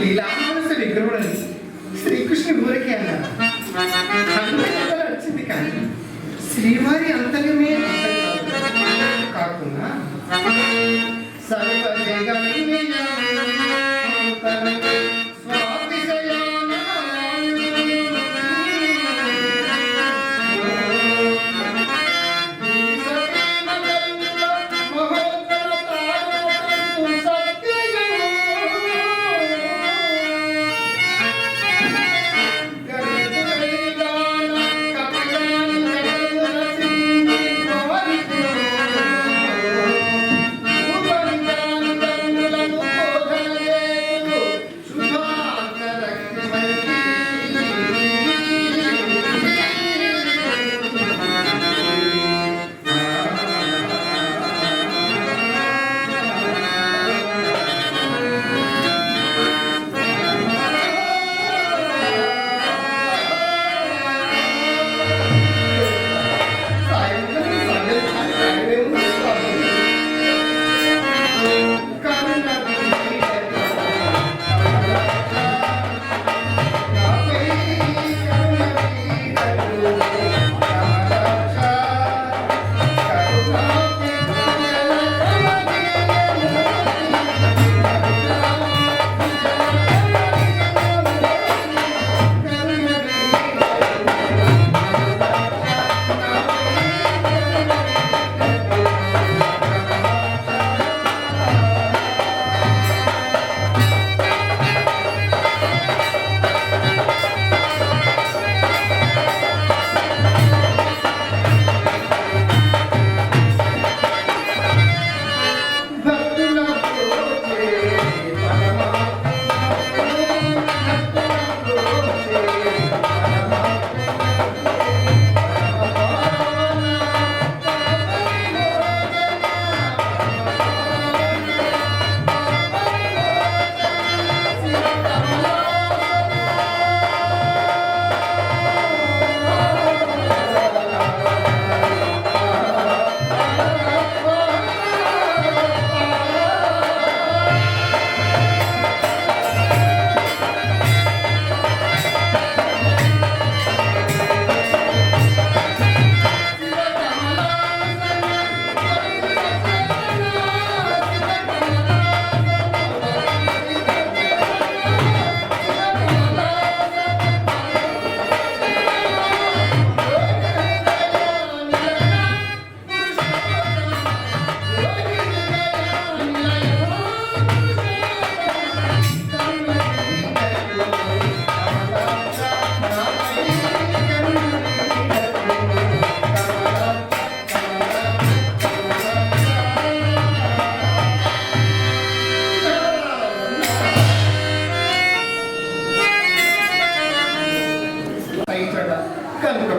లీలామానస విగ్రహుడని శ్రీకృష్ణుడు ఊరికే అన్నారు అందుకే కథ కానీ శ్రీవారి అంతర్యమే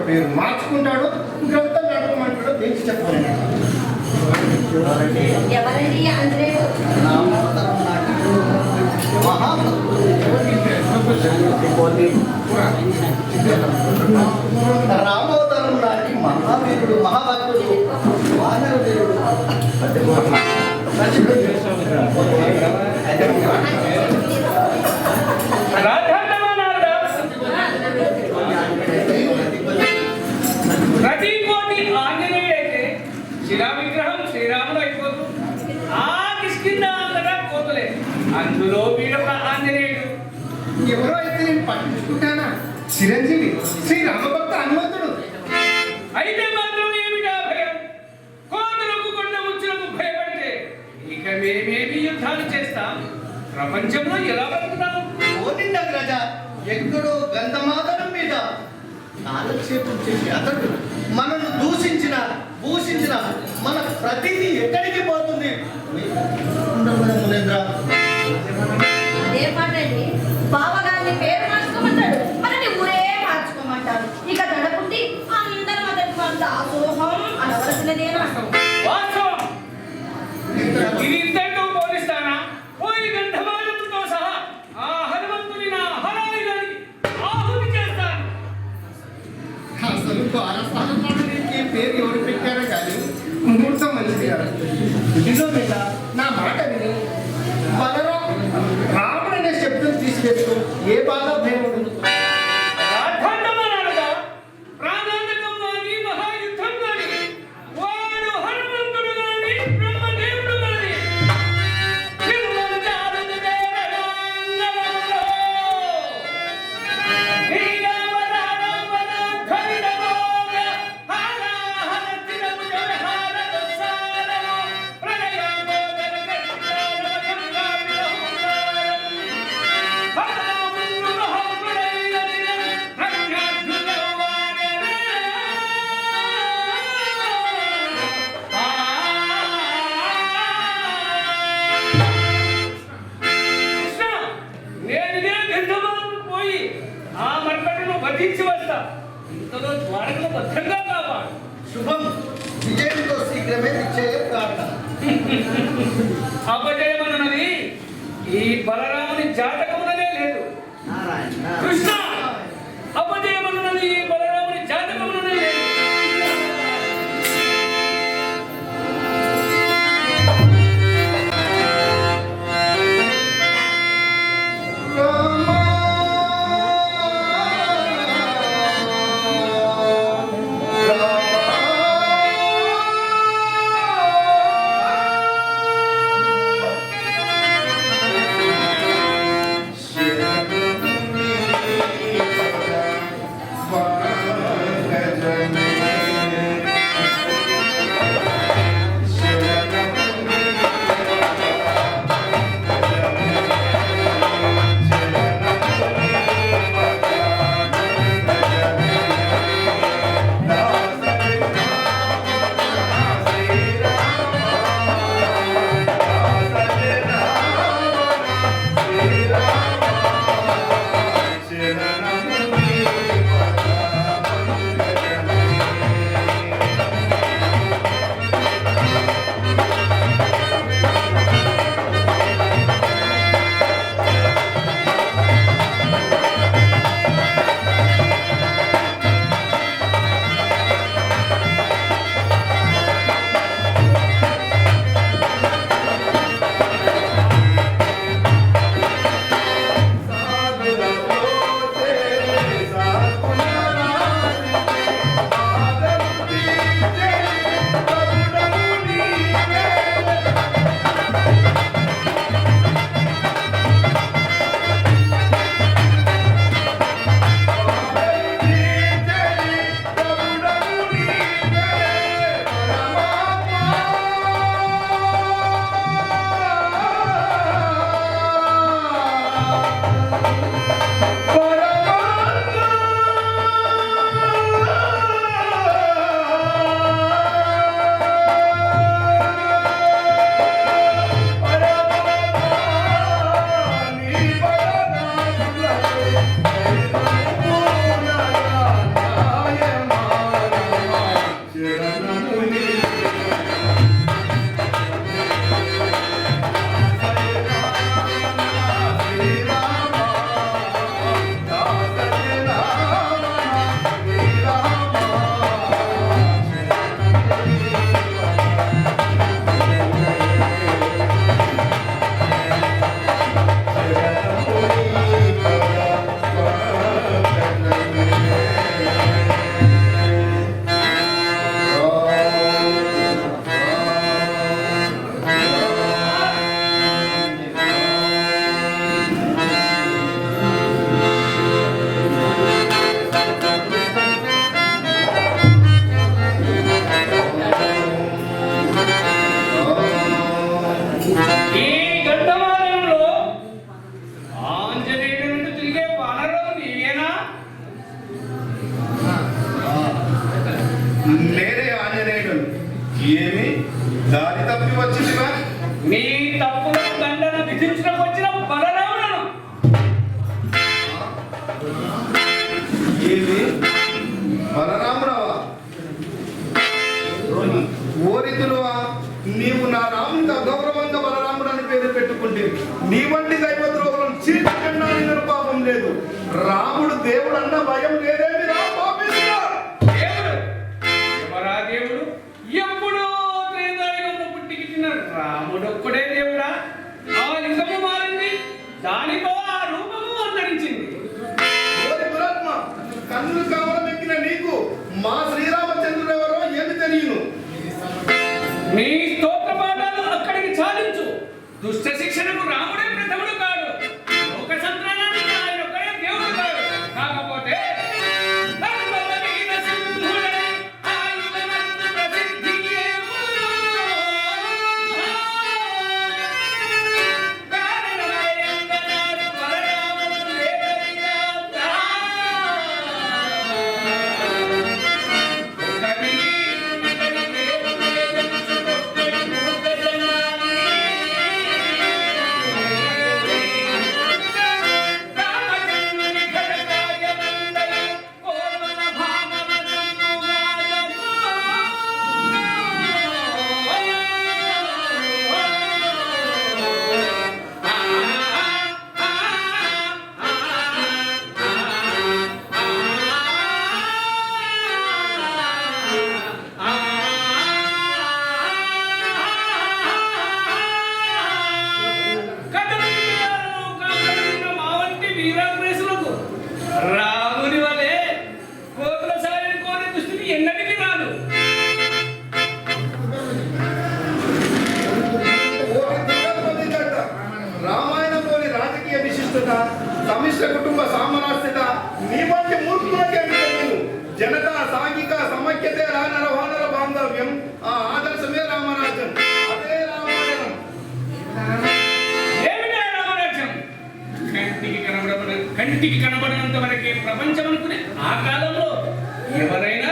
పేరు మార్చుకుంటాడు గ్రంథం నడపమంటాడో దేనికి చెప్పాలి రామోదరం నాటి మహావీరుడు మహాభక్తుడు వానరుడు ప్రతి ప్రపంచంలో ఎలా బతుకుతాం? ఓనిండ గ్రజ ఎక్కడో గంధమాదనం మీద కాలక్షేపం చేసి అతడు మనల్ని దూషించిన భూషించిన మన ప్రతిదీ ఎక్కడికి పోతుంది? అదే బావగారిని పేరు మార్చుకోమంటాడు. మనని ఊరే మార్చుకోమంటాడు. ఇక దడపుండి అందరి మొదటి వాళ్ళ దాసోహం అనవలసినదేనా? করবে না ఈ బలరాముని జాతకమునే లేదు. కృష్ణ! అపజయ నీవు నా రాముని గౌరవంగా బలరాముడు అని పేరు పెట్టుకుంటే నీ వంటి దైవద్రోహులను చీల్చకుండా పాపం లేదు. రాముడు దేవుడు అన్న భయం లేదే సమిష్ట కుటుంబ సామరాస్యత మీ మధ్య మూర్ఖులకే మీరు జనత సాంఘిక సమైక్యతే రానర వానర బాంధవ్యం. ఆ ఆదర్శమే రామరాజ్యం. అదే రామాయణం. ఏమిటా రామరాజ్యం? కంటికి కనబడ కంటికి కనబడినంత వరకే ప్రపంచం అనుకునే ఆ కాలంలో ఎవరైనా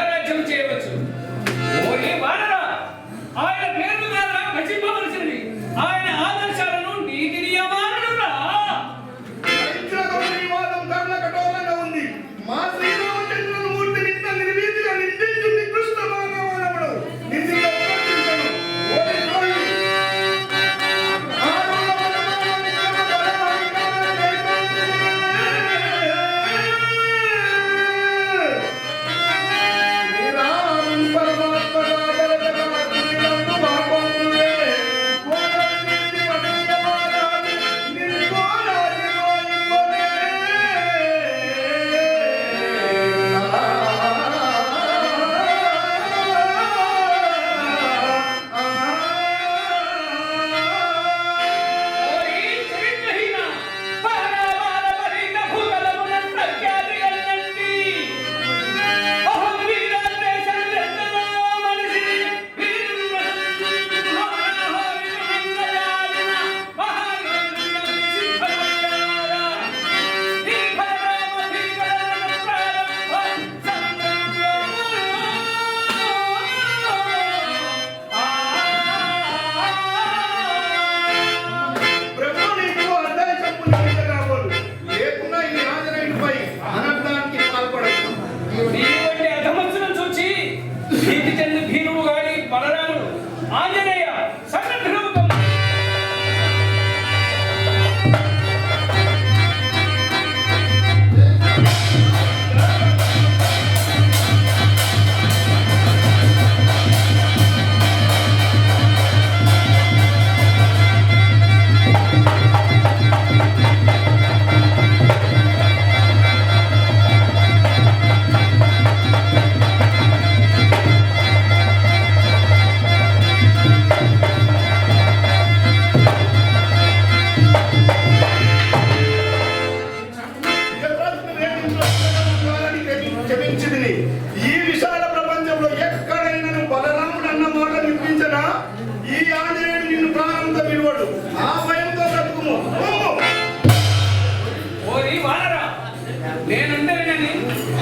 నేనుంటే కానీ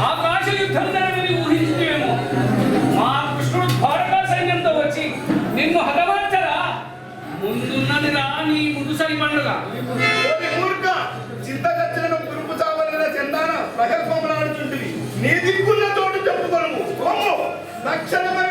ఆకాశ యుద్ధం ఊహించలేము మా కృష్ణుడు ద్వారకా సైన్యంతో వచ్చి నిన్ను హతమార్చరా? ముందున్నది రా నీ ముడుసరి పండుగ. నీ దిక్కున్న తోటి చెప్పుకొను లక్షణమైన